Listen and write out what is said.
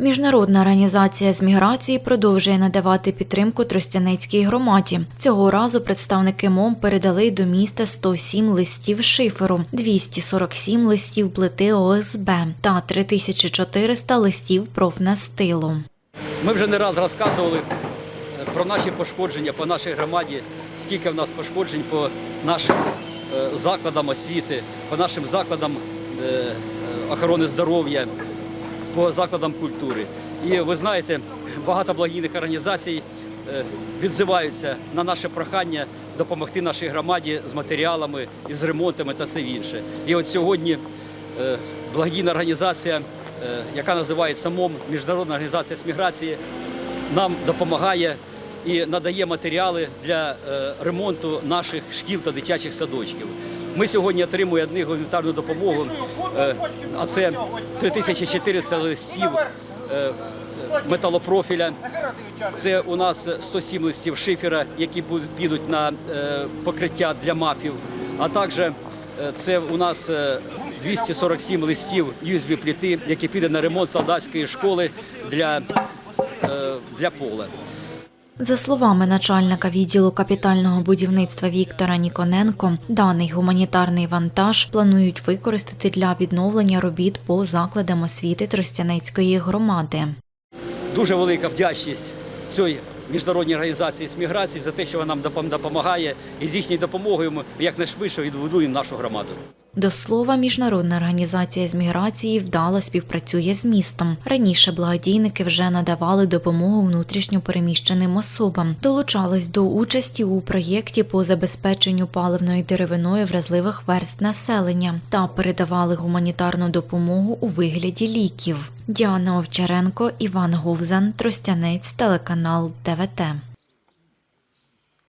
Міжнародна організація з міграції продовжує надавати підтримку Тростянецькій громаді. Цього разу представники МОМ передали до міста 107 листів шиферу, 247 листів плити ОСБ та 3400 листів профнастилу. Ми вже не раз розказували е, про наші пошкодження по нашій громаді, скільки в нас пошкоджень по нашим е, закладам освіти, по нашим закладам е, охорони здоров'я, по закладам культури. І ви знаєте, багато благодійних організацій е, відзиваються на наше прохання допомогти нашій громаді з матеріалами, із ремонтами та все інше. І от сьогодні е, благодійна організація, е, яка називається МОМ, Міжнародна організація з міграції, нам допомагає і надає матеріали для ремонту наших шкіл та дитячих садочків. Ми сьогодні отримуємо одну гуманітарну допомогу, е, а це 3400 листів е, металопрофіля. Це у нас 107 листів шифера, які підуть на е, покриття для мафів. А також це у нас е, 247 листів USB пліти, які піде на ремонт солдатської школи для, для пола. За словами начальника відділу капітального будівництва Віктора Ніконенко, даний гуманітарний вантаж планують використати для відновлення робіт по закладам освіти Тростянецької громади. Дуже велика вдячність цій міжнародній організації з міграції за те, що вона нам допом- допомагає, і з їхньою допомогою ми якнайшвидше відбудуємо нашу громаду. До слова, міжнародна організація з міграції вдало співпрацює з містом. Раніше благодійники вже надавали допомогу внутрішньо переміщеним особам, долучались до участі у проєкті по забезпеченню паливною деревиною вразливих верст населення та передавали гуманітарну допомогу у вигляді ліків. Діана Овчаренко, Іван Говзан, Тростянець, телеканал ТВТ.